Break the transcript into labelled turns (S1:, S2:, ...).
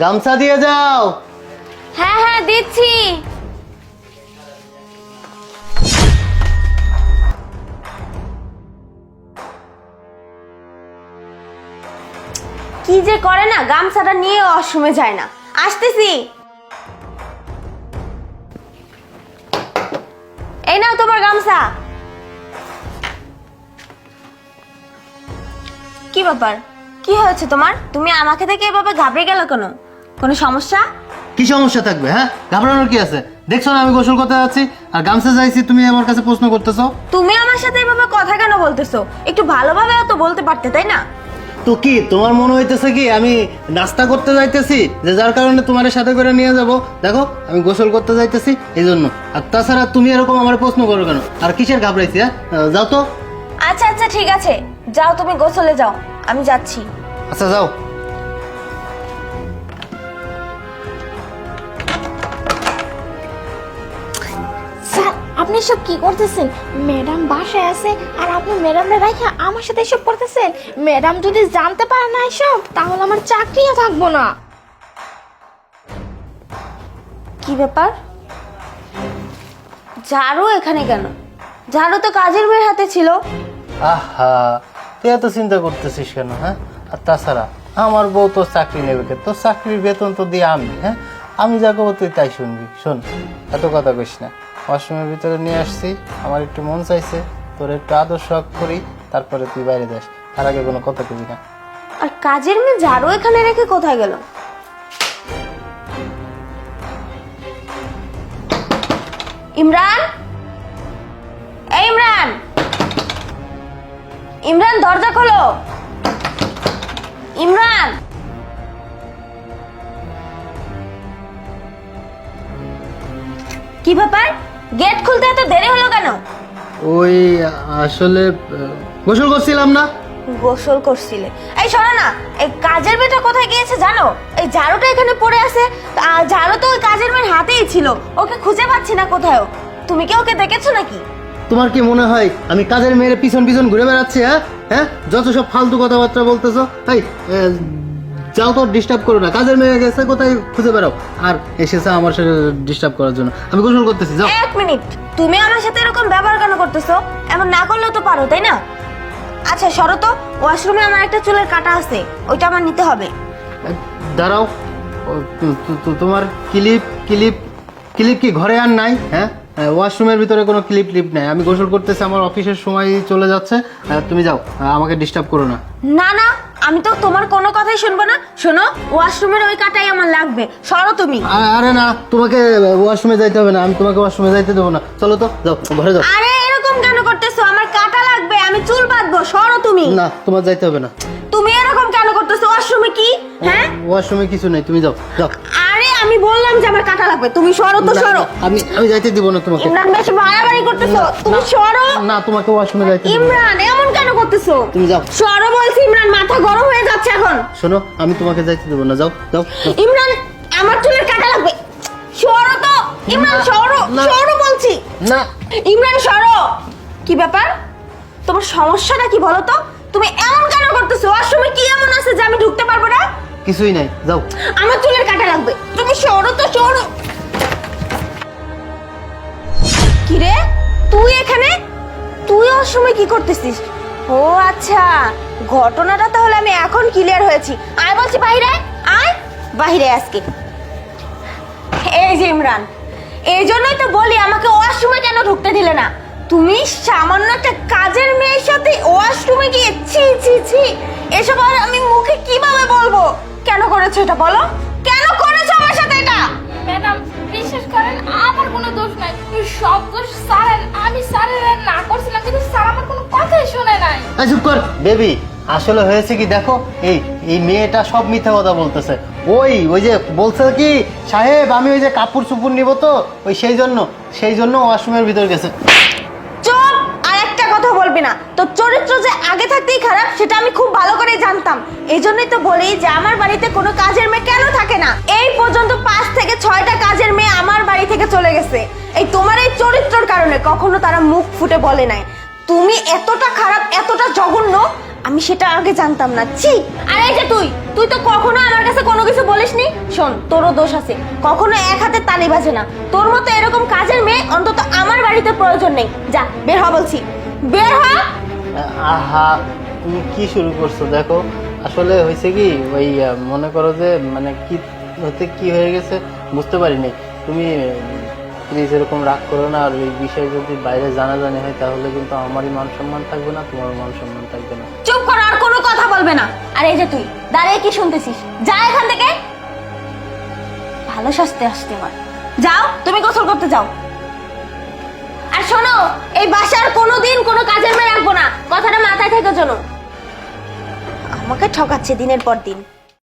S1: গামছা দিয়ে যাও।
S2: হ্যাঁ হ্যাঁ দিচ্ছি। কি যে করে না, গামছাটা নিয়ে অসমে যায় না। আসতেছি। এই নাও তোমার গামছা। কি ব্যাপার? কি হয়েছে তোমার? তুমি আমাকে দেখে এভাবে ঘাবড়ে গেল কেন? কোনো সমস্যা?
S1: কি সমস্যা থাকবে হ্যাঁ? ঘাবড়ানোর কি আছে? দেখছ না আমি গোসল করতে যাচ্ছি আর গামছা চাইছি তুমি আমার কাছে প্রশ্ন করতেছো।
S2: তুমি আমার সাথে এভাবে কথা কেন বলতেছো? একটু ভালোভাবে তো বলতে পারতে তাই না?
S1: তো কি তোমার মনে হইতেছে কি আমি নাস্তা করতে যাইতেছি যে যার কারণে তোমার সাথে করে নিয়ে যাব? দেখো আমি গোসল করতে যাইতেছি এই জন্য আর তাছাড়া তুমি এরকম আমার প্রশ্ন করো কেন? আর কিসের ঘাবড়াইছি হ্যাঁ? যাও তো।
S2: আচ্ছা আচ্ছা ঠিক আছে। যাও তুমি গোসলে যাও। আমি যাচ্ছি।
S1: আচ্ছা যাও।
S3: স্যার আপনি সব কি করতেছেন? ম্যাডাম বাসায় আছে আর আপনি ম্যাডামে রাখা আমার সাথে এসব করতেছেন? ম্যাডাম যদি জানতে পারে না এসব তাহলে আমার চাকরিও থাকব না।
S2: কি ব্যাপার? ঝাড়ু এখানে কেন? ঝাড়ু তো কাজের মেয়ের হাতে ছিল।
S1: আহা তুই এত চিন্তা করতেছিস কেন হ্যাঁ? আর তাছাড়া, আমার বউ তো চাকরি নেবে কে? তোর চাকরির বেতন তো দিয়ে আমি হ্যাঁ? আমি যা করব তুই তাই শুনবি। শোন, এত কথা কইস না। ওয়াশরুমের ভিতরে নিয়ে আসছি, আমার একটু মন চাইছে, তোর একটু আদর শখ করি, তারপরে তুই বাইরে যাস। তার আগে কোনো কথা কবি না।
S2: আর কাজের মেয়ে ঝাড়ু এখানে রেখে কোথায় গেল? ইমরান? ইমরান দরজা খোলো। ইমরান। কি ব্যাপার? গেট খুলতে এত দেরি হলো কেন?
S1: ওই আসলে গোসল করছিলাম না।
S2: গোসল করছিলে। এই শোনো না এই কাজের মেয়েটা কোথায় গিয়েছে জানো? এই ঝাড়ুটা এখানে পড়ে আছে। ঝাড়ু তো ওই কাজের মেয়ের হাতেই ছিল। ওকে খুঁজে পাচ্ছি না কোথাও তুমি কি ওকে দেখেছ নাকি?
S1: তোমার কি মনে হয় আমি কাজের মেয়ের পিছন পিছন ঘুরে বেড়াচ্ছি হ্যাঁ? হ্যাঁ? যত সব ফালতু কথাবার্তা বলতেছো তাই যাও তো ডিস্টার্ব করো না। কাজের মেয়ে গেছে কোথায় খুঁজে বেড়াও? আর এসেছে আমার সাথে ডিস্টার্ব করার জন্য। আমি গোসল করতেছি যাও।
S2: এক মিনিট। তুমি আমার সাথে এরকম ব্যবহার কেন করতেছো? এমন না করলেও তো পারো তাই না? আচ্ছা সরো তো। ওয়াশরুমে আমার একটা চুলের কাটা আছে ওইটা আমার নিতে হবে।
S1: দাঁড়াও। তোমার ক্লিপ ক্লিপ ক্লিপ কি ঘরে আর নাই? হ্যাঁ? ওয়াশরুমের ভিতরে কোনো ক্লিপ ক্লিপ নাই। আমি গোসল করতেছি আমার অফিসের সময় চলে যাচ্ছে। তুমি যাও আমাকে ডিস্টার্ব করো না।
S2: না না আমি তো তোমার কোনো কথাই শুনব না। শোনো ওয়াশরুমের ওই কাটাই আমার লাগবে। সরো তুমি।
S1: আরে না তোমাকে ওয়াশরুমে যাইতে হবে না। আমি তোমাকে ওয়াশরুমে যাইতে দেবো না। চলো তো যাও ঘরে যাও।
S2: আরে এরকম কেন করতেছো? আমার কাটা লাগবে আমি চুল বাঁধবো সরো তুমি।
S1: না তোমার যাইতে হবে না।
S2: তুমি এরকম কেন করতেছো? ওয়াশরুমে কি? হ্যাঁ?
S1: ওয়াশরুমে কিছু নেই তুমি যাও যাও।
S2: আমি বললাম যে আমার কাটা লাগবে। তুমি সরো তো সরো।
S1: আমি আমি যাইতে দিব না তোমাকে।
S2: ইমরান বেশ বাড়াবাড়ি করতেছো। তুমি সরো।
S1: না তোমাকে ওয়াশরুমে যাইতে
S2: ইমরান এমন কেন করতেছো?
S1: তুমি যাও।
S2: সরো বলছি ইমরান মাথা গরম হয়ে যাচ্ছে এখন।
S1: শোনো আমি তোমাকে যাইতে দেবো না। যাও যাও।
S2: ইমরান আমার চুলের কাটা লাগবে। সরো তো। ইমরান সরো সরো বলছি।
S1: না।
S2: ইমরান সরো। কি ব্যাপার? তোমার সমস্যাটা কি বলো তো? তুমি এমন কেন করতেছো? ওয়াশরুমে কি এমন আছে যে আমি ঢুকতে পারব না?
S1: কিছুই নাই। যাও।
S2: আমার লাগবে। তুমি সরো তো, সরো। কিরে, তুই এখানে? তুই ওর সময় কি করতেছিস? ও আচ্ছা ঘটনাটা তাহলে আমি এখন ক্লিয়ার হয়েছি। আয় বলছি বাইরে, আয়। বাইরে আজকে। এই যে ইমরান, এই জন্যই তো বলি আমাকে ওয়াশরুমে কেন ঢুকতে দিলে না। তুমি সামান্য একটা কাজের মেয়ের সাথে ওয়াশরুমে গিয়ে ছি ছি ছি, এসব আর আমি মুখে কীভাবে বলব? কেন করেছ এটা বলো? কেন করেছ আমার সাথে এটা?
S3: ম্যাডাম বিশ্বাস করেন আমার কোনো দোষ নাই। সব দোষ স্যারের আমি স্যারের না করছিলাম কিন্তু স্যার আমার কোনো কথাই শুনে নাই।
S1: এই চুপ কর বেবি আসলে হয়েছে কি দেখো এই এই মেয়েটা সব মিথ্যা কথা বলতেছে। ওই ওই যে বলছে কি সাহেব আমি ওই যে কাপড় চুপুর নিব তো? ওই সেই জন্য সেই জন্য ওয়াশরুমের ভিতর গেছে।
S2: একটা না। তো চরিত্র যে আগে থাকতেই খারাপ, সেটা আমি খুব ভালো করেই জানতাম। এই জন্যই তো বলি যে আমার বাড়িতে কোনো কাজের মেয়ে কেন থাকে না? এই পর্যন্ত পাঁচ থেকে ছয়টা কাজের মেয়ে আমার বাড়ি থেকে চলে গেছে। এই তোমার এই চরিত্রের কারণে কখনো তারা মুখ ফুটে বলে নাই। তুমি এতটা খারাপ, এতটা জঘন্য, আমি সেটা আগে জানতাম না। ছি! আর এই যে তুই তুই তো কখনো আমার কাছে কোনো কিছু বলিসনি? শোন, তোরও দোষ আছে। কখনো এক হাতে তালি বাজে না। তোর মতো এরকম কাজের মেয়ে অন্তত আমার বাড়িতে প্রয়োজন নেই। যা, বের হ বলছি। বের হ।
S1: আহা তুমি কি শুরু করছ? দেখো আসলে হয়েছে কি ওই মনে করো যে মানে কি হতে কি হয়ে গেছে বুঝতে পারিনি। তুমি প্লিজ এরকম রাগ করো না আর এই বিষয়ে যদি বাইরে জানাজানি হয় তাহলে কিন্তু আমারই মান সম্মান থাকবে না তোমার মান সম্মান থাকবে না।
S2: চুপ কর আর কোনো কথা বলবে না। আর এই যে তুই দাঁড়িয়ে কি শুনতেছিস? যা এখান থেকে। ভালো সাজতে আসতে হয়। যাও তুমি গোসল করতে যাও। শোনো, এই বাসার কোনোদিন কোনো কাজের মেয়ে রাখব না। কথাটা মাথায় থেকে চলো। আমাকে ঠকাচ্ছে দিনের পর দিন।